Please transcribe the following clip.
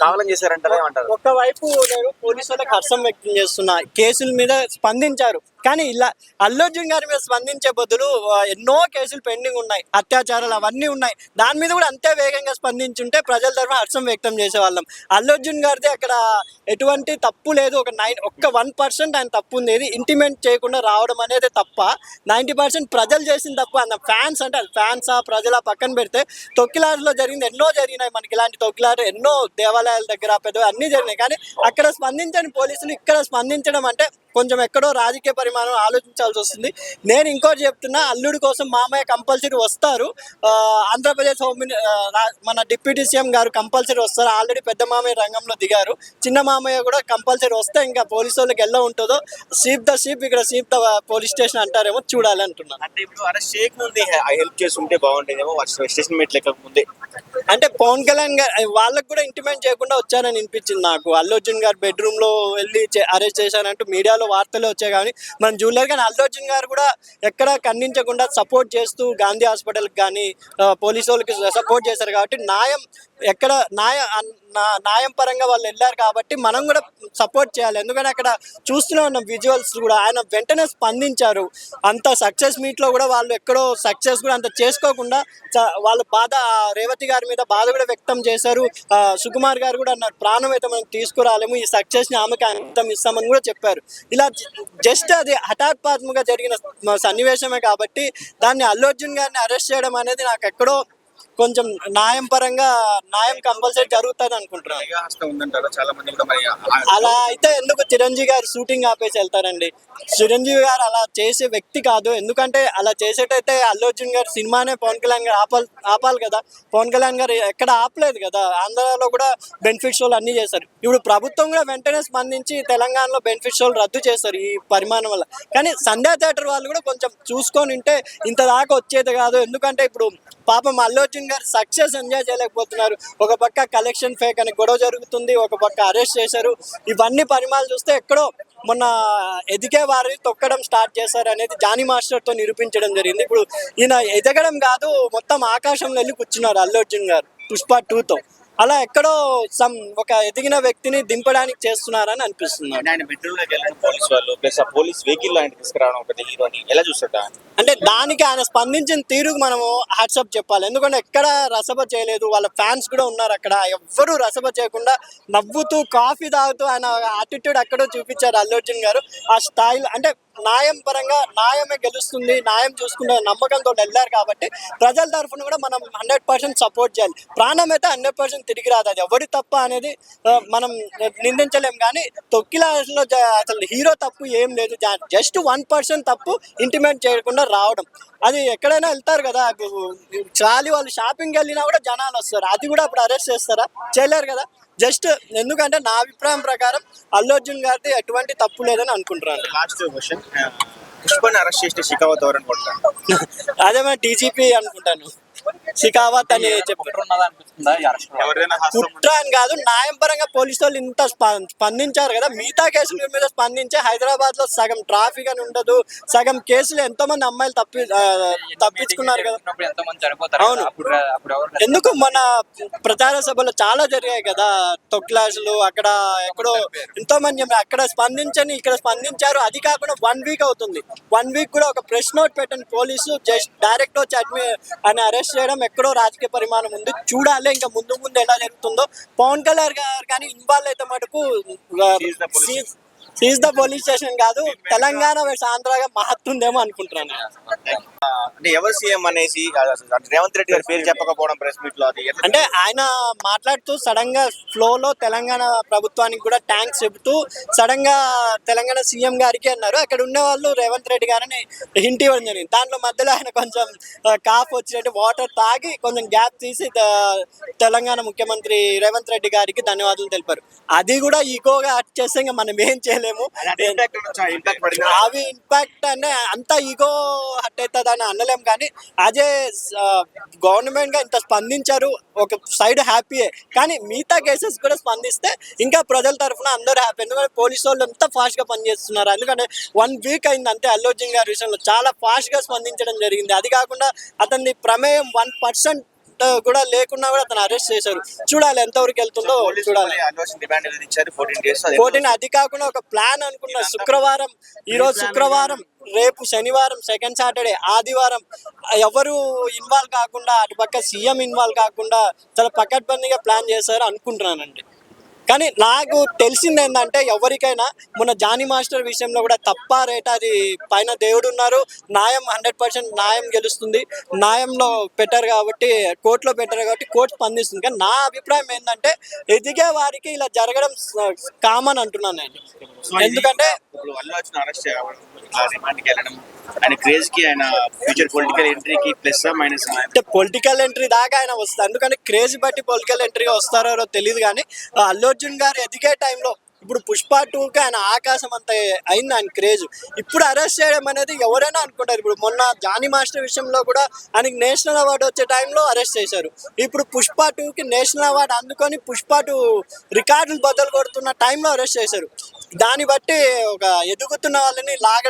కావాలని చేశారంటారా ఏమంటారు ఒకవైపు నేను పోలీసు వాళ్ళకి హర్షం వ్యక్తం చేస్తున్నా. కేసుల మీద స్పందించారు. కానీ ఇలా అల్లు అర్జున్ గారి మీద స్పందించే బదులు ఎన్నో కేసులు పెండింగ్ ఉన్నాయి. అత్యాచారాలు అవన్నీ ఉన్నాయి. దాని మీద కూడా అంతే వేగంగా స్పందించుంటే ప్రజల తరఫున హర్షం వ్యక్తం చేసేవాళ్ళం. అల్లు అర్జున్ గారిది అక్కడ ఎటువంటి తప్పు లేదు. ఒక నైన్ ఒక్క వన్ పర్సెంట్ ఆయన తప్పు ఉంది. ఇది ఇంటిమేట్ చేయకుండా రావడం అనేది తప్ప నైంటీ పర్సెంట్ ప్రజలు చేసిన తప్పు అన్న ఫ్యాన్స్ అంటే అది ఫ్యాన్సా ప్రజల పక్కన పెడితే తొక్కిలాటలో జరిగింది. ఎన్నో జరిగినాయి మనకి ఇలాంటి తొక్కిలాట. ఎన్నో దేవాలయాల దగ్గర పెద్ద అన్నీ జరిగినాయి. కానీ అక్కడ స్పందించని పోలీసులు ఇక్కడ స్పందించడం అంటే కొంచెం ఎక్కడో రాజకీయ పరిమాణం ఆలోచించాల్సి వస్తుంది. నేను ఇంకోటి చెప్తున్నా అల్లుడి కోసం మామయ్య కంపల్సరీ వస్తారు. ఆంధ్రప్రదేశ్ హోమ్ మిని- డిప్యూటీ సీఎం గారు కంపల్సరీ వస్తారు. ఆల్రెడీ పెద్ద మామయ్య రంగంలో దిగారు. చిన్న మామయ్య కూడా కంపల్సరీ వస్తే ఇంకా పోలీసు వాళ్ళకి ఎలా ఉంటుందో సీప్ ద సీప్ ఇక్కడ సీప్ ద పోలీస్ స్టేషన్ అంటారేమో చూడాలి అంటున్నాను. అంటే ఇప్పుడు అరెస్ట్ చేయకముందే హెల్ప్ చేసి ఉంటే బాగుండేదేమో స్టేషన్ మీట్ లెక్క ముందే. అంటే పవన్ కళ్యాణ్ గారు వాళ్ళకి కూడా ఇంటిమేట్ చేయకుండా వచ్చారని అనిపించింది నాకు. అల్లు అర్జున్ గారు బెడ్రూమ్లో వెళ్ళి అరెస్ట్ చేశారంటూ మీడియాలో వార్తలు వచ్చాయి కానీ మనం చూడలేదు కానీ అల్లు అర్జున్ గారు కూడా ఎక్కడ ఖండించకుండా సపోర్ట్ చేస్తూ గాంధీ హాస్పిటల్కి కానీ పోలీసు వాళ్ళకి సపోర్ట్ చేశారు కాబట్టి న్యాయం ఎక్కడ న్యాయ న్యాయం పరంగా వాళ్ళు వెళ్ళారు కాబట్టి మనం కూడా సపోర్ట్ చేయాలి. ఎందుకంటే అక్కడ చూస్తూనే ఉన్న విజువల్స్ కూడా. ఆయన వెంటనే స్పందించారు. అంత సక్సెస్ మీట్లో కూడా వాళ్ళు ఎక్కడో సక్సెస్ కూడా అంత చేసుకోకుండా చ- వాళ్ళ బాధ రేవతి గారి మీద బాధ కూడా వ్యక్తం చేశారు. సుకుమార్ గారు కూడా అన్నారు ప్రాణం అయితే మనం తీసుకురాలేము. ఈ సక్సెస్ని ఆమెకి అంతం ఇస్తామని కూడా చెప్పారు. ఇలా జస్ట్ అది హఠాత్పాత్మగా జరిగిన సన్నివేశమే కాబట్టి దాన్ని అల్లు అర్జున్ గారిని అరెస్ట్ చేయడం అనేది నాకు ఎక్కడో కొంచెం న్యాయం పరంగా న్యాయం కంపల్సరీ జరుగుతుంది అనుకుంటున్నాను. అలా అయితే ఎందుకు చిరంజీవి గారు షూటింగ్ ఆపేసి వెళ్తారండి? చిరంజీవి గారు అలా చేసే వ్యక్తి కాదు. ఎందుకంటే అలా చేసేటైతే అల్లు అర్జున్ గారు సినిమానే పవన్ కళ్యాణ్ గారు ఆపాలి ఆపాలి కదా. పవన్ కళ్యాణ్ గారు ఎక్కడ ఆపలేదు కదా. ఆంధ్రాలో కూడా బెనిఫిట్ షోలు అన్ని చేశారు. ఇప్పుడు ప్రభుత్వం కూడా వెంటనే స్పందించి తెలంగాణలో బెనిఫిట్ షోలు రద్దు చేశారు ఈ పరిమాణం వల్ల. కానీ సంధ్యా థియేటర్ వాళ్ళు కూడా కొంచెం చూసుకొని ఉంటే ఇంత దాకా వచ్చేది కాదు. ఎందుకంటే ఇప్పుడు పాపం అల్లు అర్జున్ గారు సక్సెస్ ఎంజాయ్ చేయలేకపోతున్నారు. ఒక పక్క కలెక్షన్ ఫేక్ అని గొడవ జరుగుతుంది ఒక పక్క అరెస్ట్ చేశారు. ఇవన్నీ పరిమాణాలు చూస్తే ఎక్కడో మొన్న ఎదిగే వారిని తొక్కడం స్టార్ట్ చేశారు అనేది జానీ మాస్టర్తో నిరూపించడం జరిగింది. ఇప్పుడు ఈయన ఎదగడం కాదు మొత్తం ఆకాశంలో వెళ్ళి కూర్చున్నారు అల్లు అర్జున్ గారు పుష్ప టూ తో. అలా ఎక్కడో సమ్ ఒక ఎదిగిన వ్యక్తిని దింపడానికి చేస్తున్నారని అనిపిస్తుంది. ఆయన బెడ్రూమ్లోకి వెళ్ళిన పోలీస్ వాళ్ళు ప్లస్ ఆ పోలీస్ వెహికల్ ఆయన తీసుకురావడం ఒకటి హీరోని. ఎలా చూస్తాడా అంటే దానికి ఆయన స్పందించిన తీరుకు మనము హ్యాట్సప్ చెప్పాలి. ఎందుకంటే ఎక్కడ రసభ చేయలేదు. వాళ్ళ ఫ్యాన్స్ కూడా ఉన్నారు అక్కడ. ఎవ్వరూ రసభ చేయకుండా నవ్వుతూ కాఫీ తాగుతూ ఆయన యాటిట్యూడ్ అక్కడో చూపించారు అల్లు అర్జున్ గారు. ఆ స్టైల్ అంటే న్యాయం పరంగా న్యాయమే గెలుస్తుంది న్యాయం చూసుకునే నమ్మకంతో వెళ్ళారు కాబట్టి ప్రజల తరఫున కూడా మనం హండ్రెడ్ పర్సెంట్ సపోర్ట్ చేయాలి. ప్రాణం అయితే హండ్రెడ్ పర్సెంట్ తిరిగి రాదు. అది ఎవరి తప్ప అనేది మనం నిందించలేం కానీ తొక్కిలాటలో అసలు హీరో తప్పు ఏం లేదు. జస్ట్ వన్ పర్సెంట్ తప్పు ఇంటిమేట్ చేయకుండా రావడం. అది ఎక్కడైనా వెళ్తారు కదా చాలి వాళ్ళు షాపింగ్కి వెళ్ళినా కూడా జనాలు వస్తారు. అది కూడా అప్పుడు అరెస్ట్ చేస్తారా? చేయలేరు కదా. జస్ట్ ఎందుకంటే నా అభిప్రాయం ప్రకారం అల్లు అర్జున్ గారిది ఎటువంటి తప్పు లేదని అనుకుంటున్నాను. లాస్ట్ క్వశ్చన్ పుష్పని అరెస్ట్ చేస్తే షికావత్ ఎవరు అనుకుంటారు అదే మన డీజీపీ అనుకుంటాను. షికావత్ అని కుట్ర అని కాదు న్యాయం పరంగా పోలీసు వాళ్ళు ఇంత స్ప- స్పందించారు కదా. మిగతా కేసుల మీద స్పందించే హైదరాబాద్లో సగం ట్రాఫిక్ అని ఉండదు. సగం కేసులు ఎంతో మంది అమ్మాయిలు తప్పి తప్పించుకున్నారు కదా. అవును. ఎందుకు మన ప్రచార సభలో చాలా జరిగాయి కదా. తొక్లాసులు అక్కడ ఎక్కడో ఎంతో మంది. అక్కడ స్పందించని ఇక్కడ స్పందించారు. అది కాకుండా వన్ వీక్ అవుతుంది. వన్ వీక్ కూడా ఒక ప్రెస్ నోట్ పెట్టిన పోలీసు. జస్ట్ డైరెక్ట్ వచ్చి అడ్మి అని అరెస్ట్ చేయడం ఎక్కడో రాజకీయ పరిమాణం ఉంది చూడాలి ఇంకా ముందు ముందు ఎలా జరుగుతుందో పవన్ కళ్యాణ్ గారు కానీ ఇన్వాల్వ్ అయితే మటుకు. సీజ్ ద పోలీస్ స్టేషన్ కాదు. తెలంగాణ versus ఆంధ్రాగా మారుతుందేమో అనుకుంటున్నాను. అంటే ఎవరు సీఎం అనేసి రేవంత్ రెడ్డి గారి పేరు చెప్పకపోవడం ప్రెస్ మీట్లో అది అంటే ఆయన మాట్లాడుతూ సడన్గా ఫ్లో లో తెలంగాణ ప్రభుత్వానికి కూడా ట్యాంక్స్ చెబుతూ సడన్గా తెలంగాణ సీఎం గారికి అన్నారు. అక్కడ ఉన్న వాళ్ళు రేవంత్ రెడ్డి గారిని హింట్ ఇవ్వడం జరిగింది. దాంట్లో మధ్యలో ఆయన కొంచెం కాఫ్ వచ్చినట్టు వాటర్ తాగి కొంచెం గ్యాప్ తీసి తెలంగాణ ముఖ్యమంత్రి రేవంత్ రెడ్డి గారికి ధన్యవాదాలు తెలిపారు. అది కూడా ఈగోగా అట్ చేస్తే ఇంకా మనం ఏం చేయలేము ఇంపాక్ట్ పడింది. అవి ఇంపాక్ట్ అంటే అంత ఈగో హట్ అవుతుంది అని అనలేం కానీ అదే గవర్నమెంట్గా ఇంత స్పందించారు ఒక సైడ్ హ్యాపీయే కానీ మిగతా కేసెస్ కూడా స్పందిస్తే ఇంకా ప్రజల తరఫున అందరూ హ్యాపీ ఎందుకంటే పోలీసు వాళ్ళు ఎంత ఫాస్ట్గా పనిచేస్తున్నారు. ఎందుకంటే వన్ వీక్ అయింది అంతే అల్లు అర్జున్ గారి విషయంలో. చాలా ఫాస్ట్గా స్పందించడం జరిగింది. అది కాకుండా అతని ప్రమేయం వన్ పర్సెంట్ కూడా లేకున్నా కూడా అతను అరెస్ట్ చేశారు. చూడాలి ఎంతవరకు వెళ్తుందో పోలీసులు చూడాలి. ఫోర్టీన్ అది కాకుండా ఒక ప్లాన్ అనుకున్న శుక్రవారం ఈ రోజు శుక్రవారం రేపు శనివారం సెకండ్ సాటర్డే ఆదివారం ఎవరు ఇన్వాల్వ్ కాకుండా అటు పక్క సీఎం ఇన్వాల్వ్ కాకుండా చాలా పకడ్బందీగా ప్లాన్ చేశారు అనుకుంటున్నానండి. కానీ నాకు తెలిసింది ఏంటంటే ఎవరికైనా మొన్న జానీ మాస్టర్ విషయంలో కూడా తప్ప రేట అది పైన దేవుడు ఉన్నారు. న్యాయం హండ్రెడ్ పర్సెంట్ న్యాయం గెలుస్తుంది. న్యాయంలో పెట్టారు కాబట్టి కోర్టులో పెట్టారు కాబట్టి కోర్టు స్పందిస్తుంది. కానీ నా అభిప్రాయం ఏంటంటే ఎదిగే వారికి ఇలా జరగడం కామన్ అంటున్నాను నేను. ఎందుకంటే ఆయన క్రేజ్కి ఆయన ఫ్యూచర్ పొలిటికల్ ఎంట్రీకి ప్లస్ మైనస్ అంటే పొలిటికల్ ఎంట్రీ దాకా ఆయన వస్తారు ఎందుకంటే క్రేజ్ బట్టి పొలిటికల్ ఎంట్రీగా వస్తారో తెలియదు కానీ అల్లు అర్జున్ గారు ఎదిగే టైంలో ఇప్పుడు పుష్ప టూకి ఆయన ఆకాశం అంత అయింది ఆయన క్రేజ్ ఇప్పుడు అరెస్ట్ చేయడం అనేది ఎవరైనా అనుకుంటారు. ఇప్పుడు మొన్న జానీ మాస్టర్ విషయంలో కూడా ఆయనకి నేషనల్ అవార్డు వచ్చే టైంలో అరెస్ట్ చేశారు. ఇప్పుడు పుష్ప టూకి నేషనల్ అవార్డు అందుకొని పుష్ప టూ రికార్డులు బద్దలు కొడుతున్న టైంలో అరెస్ట్ చేశారు. దాన్ని బట్టి ఒక ఎదుగుతున్న వాళ్ళని లాగ